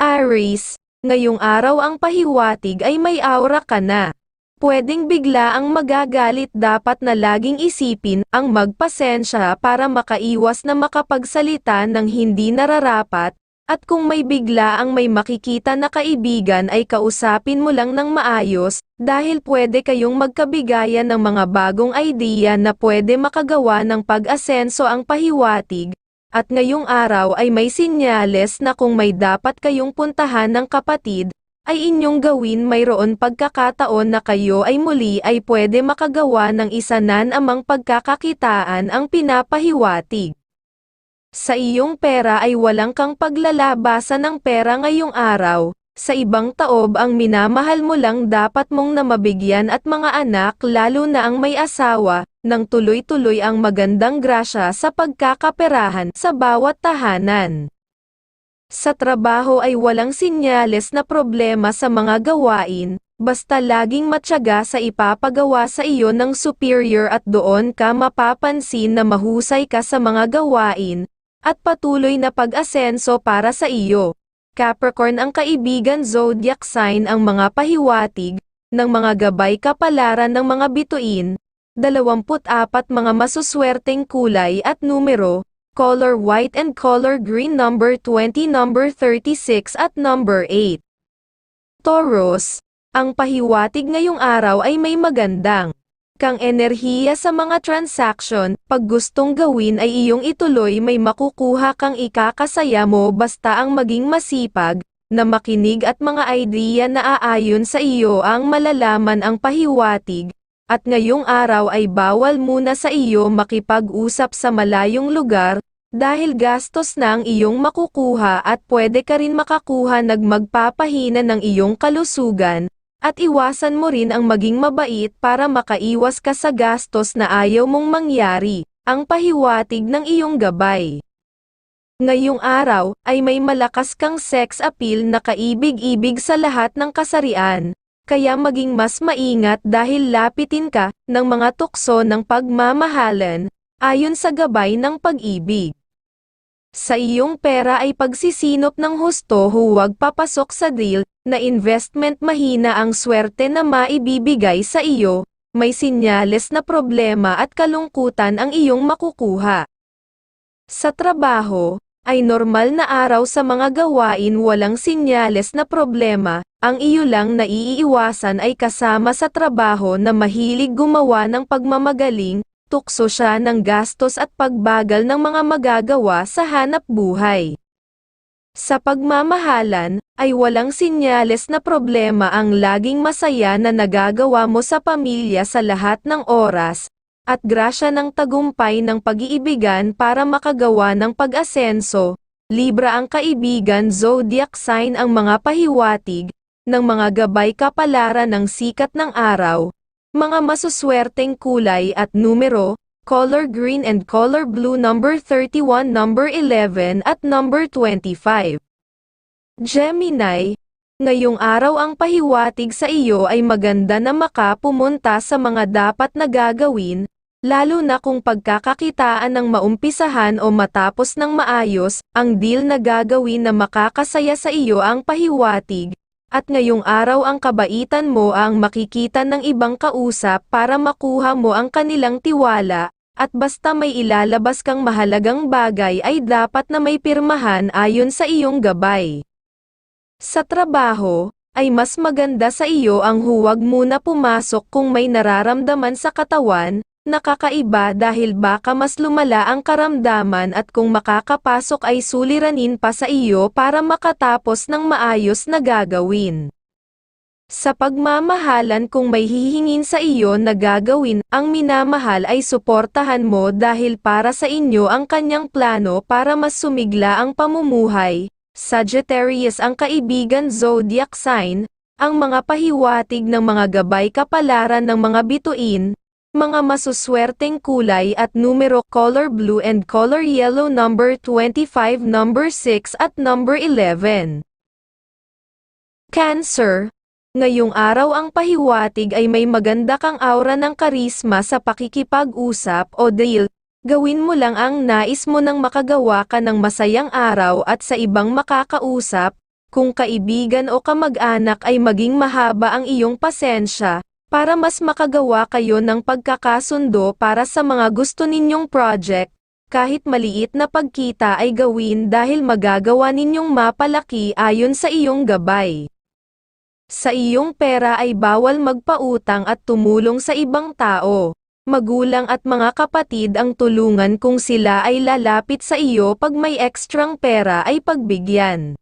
Aries, ngayong araw ang pahiwatig ay may aura ka na. Pwedeng bigla ang magagalit dapat na laging isipin ang magpasensya para makaiwas na makapagsalita ng hindi nararapat, at kung may bigla ang may makikita na kaibigan ay kausapin mo lang ng maayos, dahil pwede kayong magkabigayan ng mga bagong idea na pwede makagawa ng pag-asenso ang pahiwatig, at ngayong araw ay may sinyales na kung may dapat kayong puntahan ng kapatid, ay inyong gawin mayroon pagkakataon na kayo ay muli ay pwede makagawa ng isa amang pagkakakitaan ang pinapahiwatig. Sa iyong pera ay walang kang paglalabasan ng pera ngayong araw, sa ibang taob ang minamahal mo lang dapat mong namabigyan at mga anak lalo na ang may asawa, nang tuloy-tuloy ang magandang grasya sa pagkakaperahan sa bawat tahanan. Sa trabaho ay walang sinyales na problema sa mga gawain, basta laging matyaga sa ipapagawa sa iyo ng superior at doon ka mapapansin na mahusay ka sa mga gawain, at patuloy na pag-asenso para sa iyo. Capricorn ang kaibigan zodiac sign ang mga pahiwatig, ng mga gabay kapalaran ng mga bituin, 24 mga masuswerteng kulay at numero, color white and color green number 20 number 36 at number 8. Taurus, ang pahiwatig ngayong araw ay may magandang kang enerhiya sa mga transaction, pag gustong gawin ay iyong ituloy may makukuha kang ikakasaya mo basta ang maging masipag, na makinig at mga idea na aayon sa iyo ang malalaman ang pahiwatig, at ngayong araw ay bawal muna sa iyo makipag-usap sa malayong lugar, dahil gastos na ang iyong makukuha at pwede ka rin makakuha nagmagpapahina ng iyong kalusugan, at iwasan mo rin ang maging mabait para makaiwas ka sa gastos na ayaw mong mangyari, ang pahiwatig ng iyong gabay. Ngayong araw, ay may malakas kang sex appeal na kaibig-ibig sa lahat ng kasarian, kaya maging mas maingat dahil lapitin ka ng mga tukso ng pagmamahalan, ayon sa gabay ng pag-ibig. Sa iyong pera ay pagsisinop ng husto huwag papasok sa deal, na investment mahina ang swerte na maibibigay sa iyo, may sinyales na problema at kalungkutan ang iyong makukuha. Sa trabaho, ay normal na araw sa mga gawain walang sinyales na problema, ang iyo lang na iiwasan ay kasama sa trabaho na mahilig gumawa ng pagmamagaling, tukso siya ng gastos at pagbagal ng mga magagawa sa hanap buhay. Sa pagmamahalan, ay walang sinyales na problema ang laging masaya na nagagawa mo sa pamilya sa lahat ng oras, at grasya ng tagumpay ng pag-iibigan para makagawa ng pag-asenso, Libra ang kaibigan zodiac sign ang mga pahiwatig, ng mga gabay kapalaran ng sikat ng araw, mga masuswerteng kulay at numero, color green and color blue number 31 number 11 at number 25. Gemini, ngayong araw ang pahiwatig sa iyo ay maganda na makapumunta sa mga dapat na gagawin, lalo na kung pagkakakitaan ng maumpisahan o matapos ng maayos, ang deal na gagawin na makakasaya sa iyo ang pahiwatig, at ngayong araw ang kabaitan mo ang makikita ng ibang kausap para makuha mo ang kanilang tiwala, at basta may ilalabas kang mahalagang bagay ay dapat na may pirmahan ayon sa iyong gabay. Sa trabaho, ay mas maganda sa iyo ang huwag muna pumasok kung may nararamdaman sa katawan, nakakaiba dahil baka mas lumala ang karamdaman at kung makakapasok ay suliranin pa sa iyo para makatapos ng maayos na gagawin. Sa pagmamahalan kung may hihingin sa iyo na gagawin, ang minamahal ay suportahan mo dahil para sa inyo ang kanyang plano para mas sumigla ang pamumuhay. Sagittarius ang kaibigan zodiac sign, ang mga pahiwatig ng mga gabay kapalaran ng mga bituin, mga masuswerteng kulay at numero color blue and color yellow number 25 number 6 at number 11. Cancer, Ngayong araw ang pahiwatig ay may maganda kang aura ng karisma sa pakikipag-usap o deal, gawin mo lang ang nais mo nang makagawa ka ng masayang araw at sa ibang makakausap, kung kaibigan o kamag-anak ay maging mahaba ang iyong pasensya, para mas makagawa kayo ng pagkakasundo para sa mga gusto ninyong project, kahit maliit na pagkita ay gawin dahil magagawa ninyong mapalaki ayon sa iyong gabay. Sa iyong pera ay bawal magpautang at tumulong sa ibang tao. Magulang at mga kapatid ang tulungan kung sila ay lalapit sa iyo pag may ekstrang pera ay pagbigyan.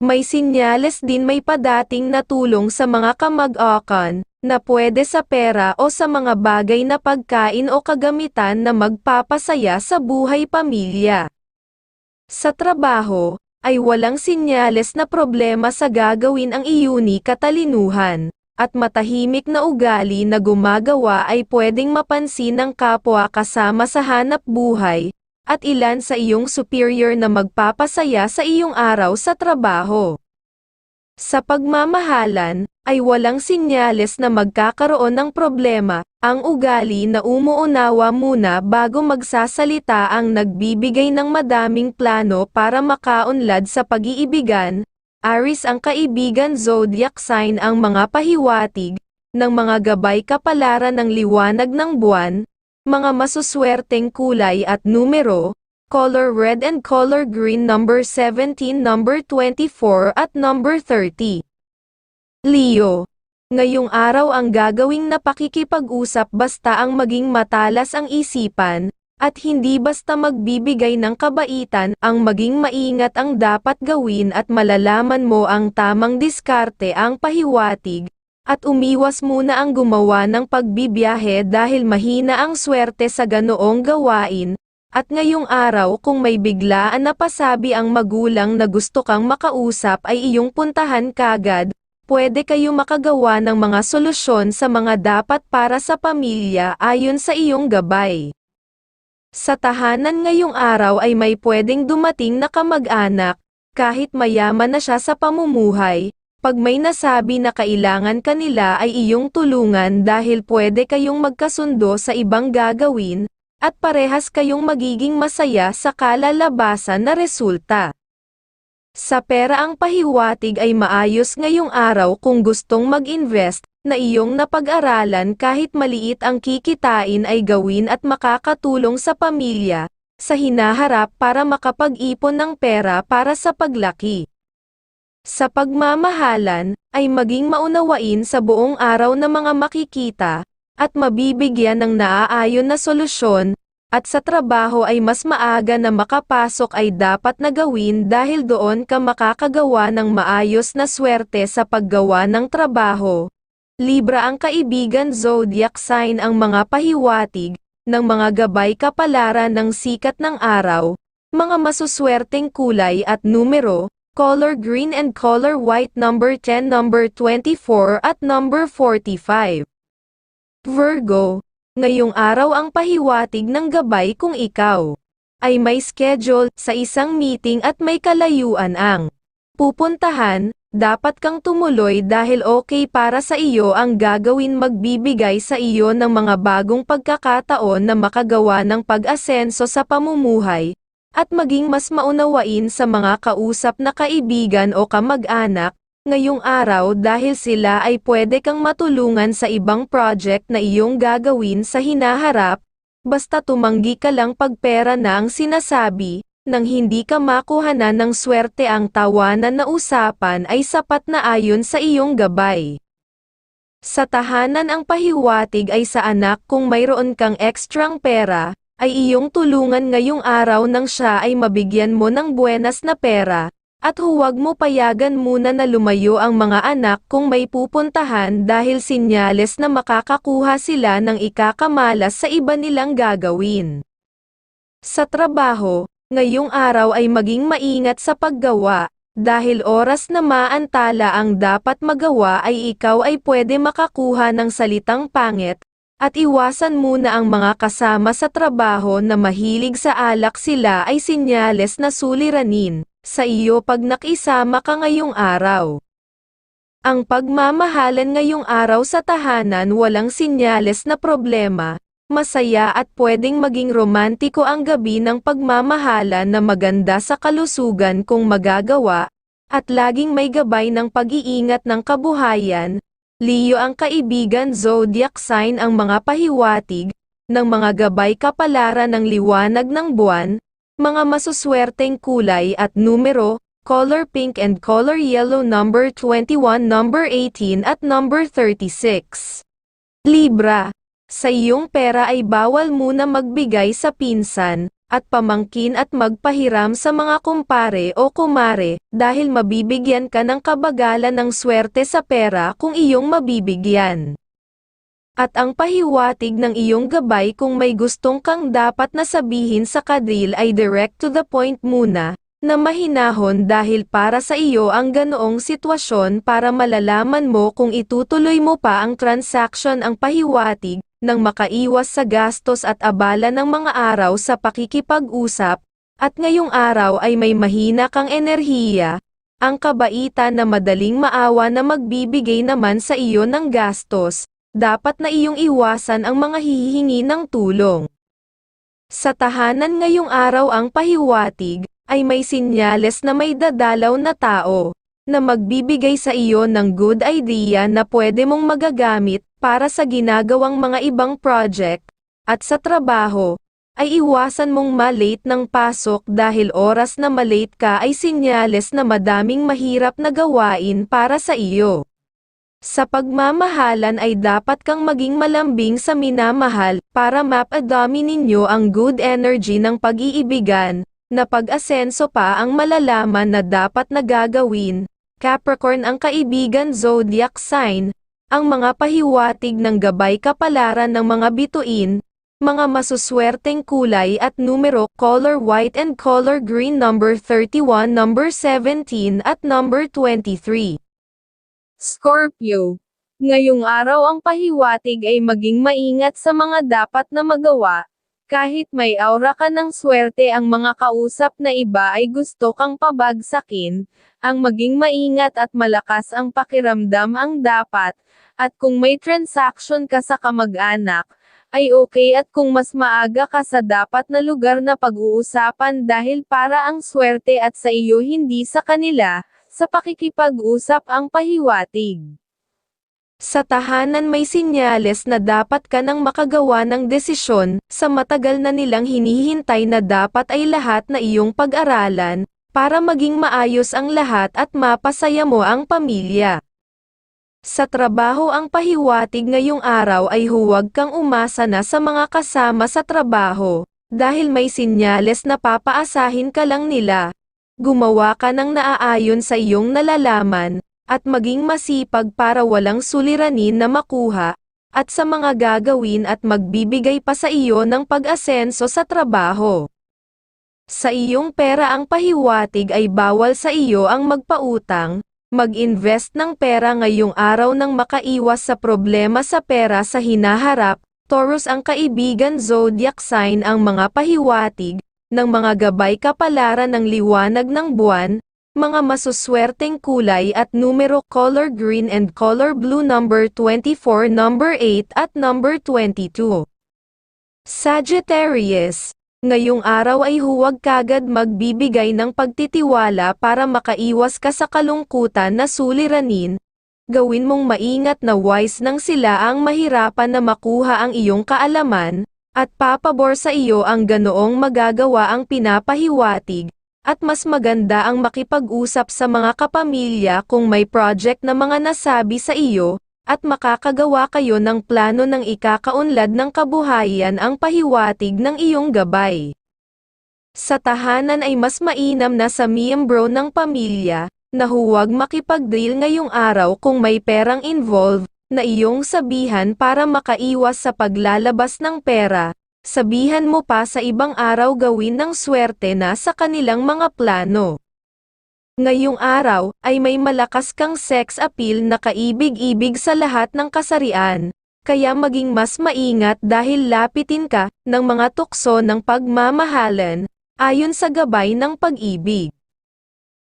May sinyales din may padating na tulong sa mga kamag-akan, na pwede sa pera o sa mga bagay na pagkain o kagamitan na magpapasaya sa buhay pamilya. Sa trabaho, ay walang sinyales na problema sa gagawin ang iyuni katalinuhan, at matahimik na ugali na gumagawa ay pwedeng mapansin ng kapwa kasama sa hanap buhay, at ilan sa iyong superior na magpapasaya sa iyong araw sa trabaho. Sa pagmamahalan, ay walang sinyales na magkakaroon ng problema, ang ugali na umuunawa muna bago magsasalita ang nagbibigay ng madaming plano para makaunlad sa pag-iibigan, Aris ang kaibigan zodiac sign ang mga pahiwatig, ng mga gabay kapalaran ng liwanag ng buwan, mga masuswerteng kulay at numero, color red and color green number 17 number 24 at number 30. Leo. Ngayong araw ang gagawing na pakikipag-usap basta ang maging matalas ang isipan, at hindi basta magbibigay ng kabaitan ang maging maingat ang dapat gawin at malalaman mo ang tamang diskarte ang pahiwatig, at umiwas muna ang gumawa ng pagbibiyahe dahil mahina ang swerte sa ganoong gawain, at ngayong araw kung may biglaan na pasabi ang magulang na gusto kang makausap ay iyong puntahan kagad, pwede kayo makagawa ng mga solusyon sa mga dapat para sa pamilya ayon sa iyong gabay. Sa tahanan ngayong araw ay may pwedeng dumating na kamag-anak, kahit mayaman na siya sa pamumuhay, pag may nasabi na kailangan kanila ay iyong tulungan dahil pwede kayong magkasundo sa ibang gagawin, at parehas kayong magiging masaya sa kalalabasan na resulta. Sa pera ang pahiwatig ay maayos ngayong araw kung gustong mag-invest, na iyong napag-aralan kahit maliit ang kikitain ay gawin at makakatulong sa pamilya, sa hinaharap para makapag-ipon ng pera para sa paglaki. Sa pagmamahalan, ay maging maunawain sa buong araw na mga makikita, at mabibigyan ng naaayon na solusyon, at sa trabaho ay mas maaga na makapasok ay dapat na gawin dahil doon ka makakagawa ng maayos na swerte sa paggawa ng trabaho. Libra ang kaibigan zodiac sign ang mga pahiwatig, ng mga gabay kapalaran ng sikat ng araw, mga masuswerteng kulay at numero, color green and color white number 10 number 24 at number 45. Virgo, ngayong araw ang pahiwatig ng gabay kung ikaw ay may schedule sa isang meeting at may kalayuan ang pupuntahan, dapat kang tumuloy dahil okay para sa iyo ang gagawin magbibigay sa iyo ng mga bagong pagkakataon na makagawa ng pag-asenso sa pamumuhay, at maging mas maunawain sa mga kausap na kaibigan o kamag-anak, ngayong araw dahil sila ay pwede kang matulungan sa ibang project na iyong gagawin sa hinaharap, basta tumanggi ka lang pag pera na ang sinasabi, nang hindi ka makuhanan ng swerte ang tawanan na usapan ay sapat na ayon sa iyong gabay. Sa tahanan ang pahiwatig ay sa anak kung mayroon kang ekstrang pera, ay iyong tulungan ngayong araw nang siya ay mabigyan mo ng buenas na pera, at huwag mo payagan muna na lumayo ang mga anak kung may pupuntahan dahil sinyales na makakakuha sila ng ikakamalas sa iba nilang gagawin. Sa trabaho, ngayong araw ay maging maingat sa paggawa, dahil oras na maantala ang dapat magawa ay ikaw ay pwede makakuha ng salitang pangit, at iwasan muna ang mga kasama sa trabaho na mahilig sa alak sila ay sinyales na suliranin sa iyo pag nakisama ka ngayong araw. Ang pagmamahalan ngayong araw sa tahanan walang sinyales na problema, masaya at pwedeng maging romantiko ang gabi ng pagmamahalan na maganda sa kalusugan kung magagawa, at laging may gabay ng pag-iingat ng kabuhayan. Leo ang kaibigan zodiac sign ang mga pahiwatig, ng mga gabay kapalaran ng liwanag ng buwan, mga masuswerteng kulay at numero, color pink and color yellow number 21 number 18 at number 36. Libra, sa iyong pera ay bawal muna magbigay sa pinsan, at pamangkin at magpahiram sa mga kumpare o kumare, dahil mabibigyan ka ng kabagalan ng swerte sa pera kung iyong mabibigyan. At ang pahiwatig ng iyong gabay kung may gustong kang dapat na sabihin sa kadril ay direct to the point muna, na mahinahon dahil para sa iyo ang ganoong sitwasyon para malalaman mo kung itutuloy mo pa ang transaction ang pahiwatig, nang makaiwas sa gastos at abala ng mga araw sa pakikipag-usap, at ngayong araw ay may mahina kang enerhiya, ang kabaitan na madaling maawa na magbibigay naman sa iyo ng gastos, dapat na iyong iwasan ang mga hihingi ng tulong. Sa tahanan ngayong araw ang pahiwatig, ay may sinyales na may dadalaw na tao, na magbibigay sa iyo ng good idea na pwede mong magagamit para sa ginagawang mga ibang project, at sa trabaho, ay iwasan mong malate ng pasok dahil oras na malate ka ay sinyales na madaming mahirap na gawain para sa iyo. Sa pagmamahalan ay dapat kang maging malambing sa minamahal para mapadami ninyo ang good energy ng pag-iibigan, na pag-asenso pa ang malalaman na dapat na gagawin. Capricorn ang kaibigan zodiac sign, ang mga pahiwatig ng gabay kapalaran ng mga bituin, mga masuswerteng kulay at numero color white and color green number 31 number 17 at number 23. Scorpio. Ngayong araw ang pahiwatig ay maging maingat sa mga dapat na magawa, kahit may aura ka ng swerte ang mga kausap na iba ay gusto kang pabagsakin, ang maging maingat at malakas ang pakiramdam ang dapat, at kung may transaction ka sa kamag-anak, ay okay at kung mas maaga ka sa dapat na lugar na pag-uusapan dahil para ang swerte at sa iyo hindi sa kanila, sa pakikipag-usap ang pahiwatig. Sa tahanan may sinyales na dapat ka nang makagawa ng desisyon, sa matagal na nilang hinihintay na dapat ay lahat na iyong pag-aralan, para maging maayos ang lahat at mapasaya mo ang pamilya. Sa trabaho ang pahiwatig ngayong araw ay huwag kang umasa na sa mga kasama sa trabaho, dahil may sinyales na papaasahin ka lang nila. Gumawa ka ng naaayon sa iyong nalalaman, at maging masipag para walang suliranin na makuha, at sa mga gagawin at magbibigay pa sa iyo ng pag-asenso sa trabaho. Sa iyong pera ang pahiwatig ay bawal sa iyo ang magpautang, mag-invest ng pera ngayong araw nang makaiwas sa problema sa pera sa hinaharap, Taurus ang kaibigan zodiac sign ang mga pahiwatig, ng mga gabay kapalaran ng liwanag ng buwan, mga masuswerteng kulay at numero color green and color blue number 24 number 8 at number 22. Sagittarius, ngayong araw ay huwag kagad magbibigay ng pagtitiwala para makaiwas ka sa kalungkutan na suliranin, gawin mong maingat na wise nang sila ang mahirapan na makuha ang iyong kaalaman, at papabor sa iyo ang ganoong magagawa ang pinapahiwatig, at mas maganda ang makipag-usap sa mga kapamilya kung may project na mga nasabi sa iyo, at makakagawa kayo ng plano ng ikakaunlad ng kabuhayan ang pahiwatig ng iyong gabay. Sa tahanan ay mas mainam na sa miyembro ng pamilya, na huwag makipag-deal ngayong araw kung may perang involved, na iyong sabihan para makaiwas sa paglalabas ng pera, sabihan mo pa sa ibang araw gawin ng swerte na sa kanilang mga plano. Ngayong araw, ay may malakas kang sex appeal na kaibig-ibig sa lahat ng kasarian, kaya maging mas maingat dahil lapitin ka, ng mga tukso ng pagmamahalan, ayon sa gabay ng pag-ibig.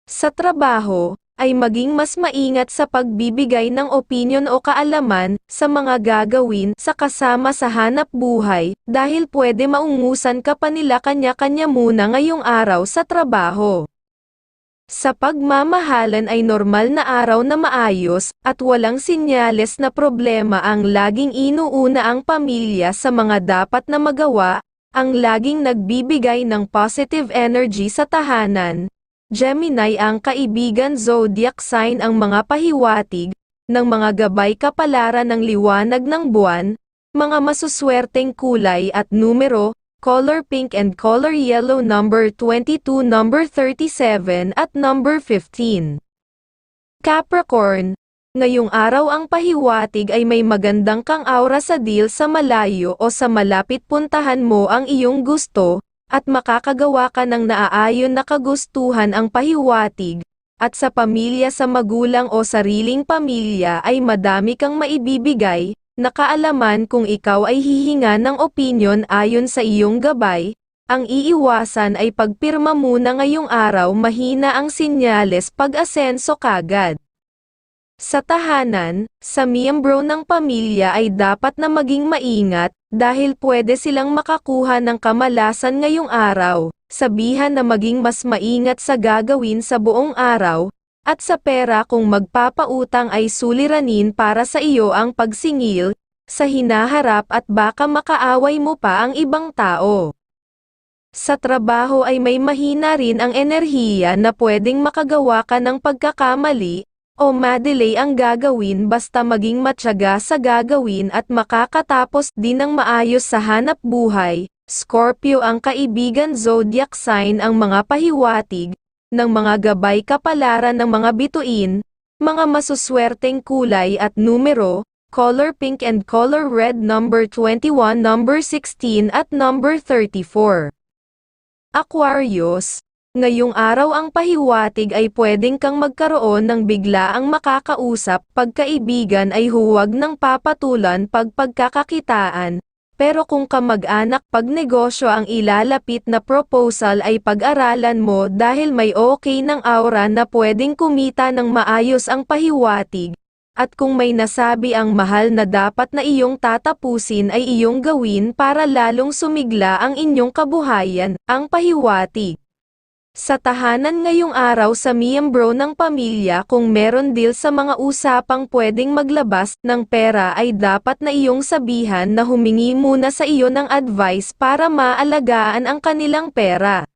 Sa trabaho, ay maging mas maingat sa pagbibigay ng opinion o kaalaman sa mga gagawin sa kasama sa hanap buhay dahil pwede maungusan ka pa nila kanya-kanya muna ngayong araw sa trabaho. Sa pagmamahalan ay normal na araw na maayos, at walang sinyales na problema ang laging inuuna ang pamilya sa mga dapat na magawa, ang laging nagbibigay ng positive energy sa tahanan. Gemini ang kaibigan zodiac sign ang mga pahiwatig, ng mga gabay kapalaran ng liwanag ng buwan, mga masuswerteng kulay at numero, color pink and color yellow number 22 number 37 at number 15. Capricorn, ngayong araw ang pahiwatig ay may magandang kang aura sa deal sa malayo o sa malapit puntahan mo ang iyong gusto, at makakagawa ka ng naaayon na kagustuhan ang pahiwatig, at sa pamilya sa magulang o sariling pamilya ay madami kang maibibigay, na kaalaman kung ikaw ay hihinga ng opinyon ayon sa iyong gabay, ang iiwasan ay pagpirma muna ngayong araw mahina ang sinyales pag-asenso kagad. Sa tahanan, sa miyembro ng pamilya ay dapat na maging maingat, dahil pwede silang makakuha ng kamalasan ngayong araw, sabihan na maging mas maingat sa gagawin sa buong araw, at sa pera kung magpapautang ay suliranin para sa iyo ang pagsingil, sa hinaharap at baka makaaway mo pa ang ibang tao. Sa trabaho ay may mahina rin ang enerhiya na pwedeng makagawa ka ng pagkakamali, o madelay ang gagawin basta maging matyaga sa gagawin at makakatapos din ng maayos sa hanap buhay. Scorpio ang kaibigan zodiac sign ang mga pahiwatig, ng mga gabay kapalaran ng mga bituin, mga masuswerteng kulay at numero, color pink and color red number 21 number 16 at number 34. Aquarius, ngayong araw ang pahiwatig ay pwedeng kang magkaroon ng biglaang makakausap pagkaibigan ay huwag ng papatulan pag pagkakakitaan, pero kung kamag-anak pag negosyo ang ilalapit na proposal ay pag-aralan mo dahil may okay ng aura na pwedeng kumita ng maayos ang pahiwatig, at kung may nasabi ang mahal na dapat na iyong tatapusin ay iyong gawin para lalong sumigla ang inyong kabuhayan, ang pahiwatig. Sa tahanan ngayong araw sa miyembro ng pamilya kung meron deal sa mga usapang pwedeng maglabas ng pera ay dapat na iyong sabihan na humingi muna sa iyo ng advice para maalagaan ang kanilang pera.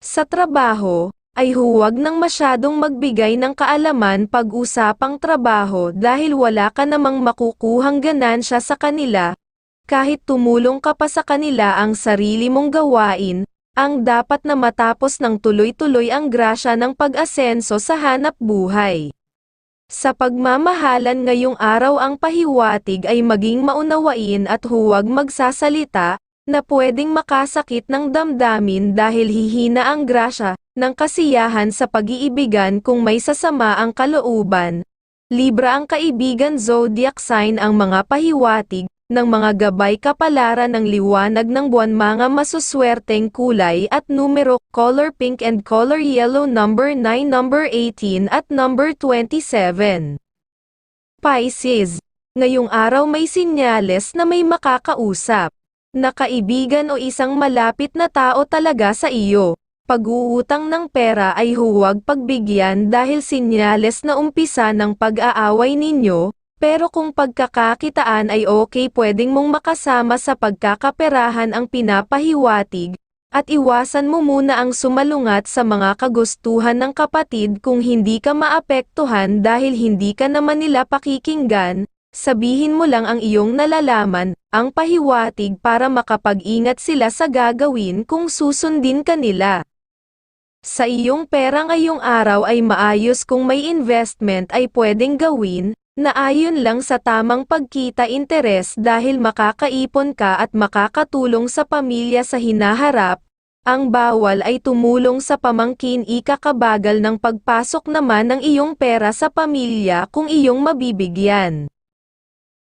Sa trabaho, ay huwag nang masyadong magbigay ng kaalaman pag-usapang trabaho dahil wala ka namang makukuhang ganansya sa kanila, kahit tumulong ka pa sa kanila ang sarili mong gawain, ang dapat na matapos ng tuloy-tuloy ang grasya ng pag-asenso sa hanap buhay. Sa pagmamahalan ngayong araw ang pahiwatig ay maging maunawain at huwag magsasalita, na pwedeng makasakit ng damdamin dahil hihina ang grasya ng kasiyahan sa pag-iibigan kung may sasama ang kalooban. Libra ang kaibigan zodiac sign ang mga pahiwatig, ng mga gabay kapalaran ng liwanag ng buwan mga masuswerteng kulay at numero, color pink and color yellow number 9 number 18 at number 27. Pisces, ngayong araw may sinyales na may makakausap na kaibigan o isang malapit na tao talaga sa iyo. Pag-uutang ng pera ay huwag pagbigyan dahil sinyales na umpisa ng pag-aaway ninyo, pero kung pagkakakitaan ay okay pwedeng mong makasama sa pagkakaperahan ang pinapahiwatig, at iwasan mo muna ang sumalungat sa mga kagustuhan ng kapatid kung hindi ka maapektuhan dahil hindi ka naman nila pakikinggan, sabihin mo lang ang iyong nalalaman, ang pahiwatig para makapag-ingat sila sa gagawin kung susundin ka nila. Sa iyong pera ngayong araw ay maayos kung may investment ay pwedeng gawin, na ayon lang sa tamang pagkita interes dahil makakaipon ka at makakatulong sa pamilya sa hinaharap, ang bawal ay tumulong sa pamangkin ikakabagal ng pagpasok naman ng iyong pera sa pamilya kung iyong mabibigyan.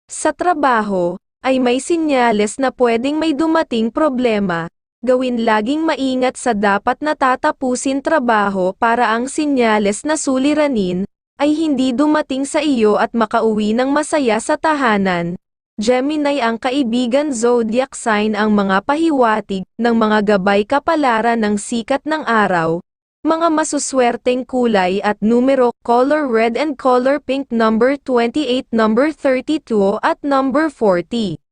Sa trabaho, ay may sinyales na pwedeng may dumating problema, gawin laging maingat sa dapat natatapusin trabaho para ang sinyales na suliranin, ay hindi dumating sa iyo at makauwi ng masaya sa tahanan. Gemini ang kaibigan zodiac sign ang mga pahiwatig ng mga gabay kapalaran ng sikat ng araw, Mga masuswerteng kulay at numero, color red and color pink number 28, number 32 at number 40.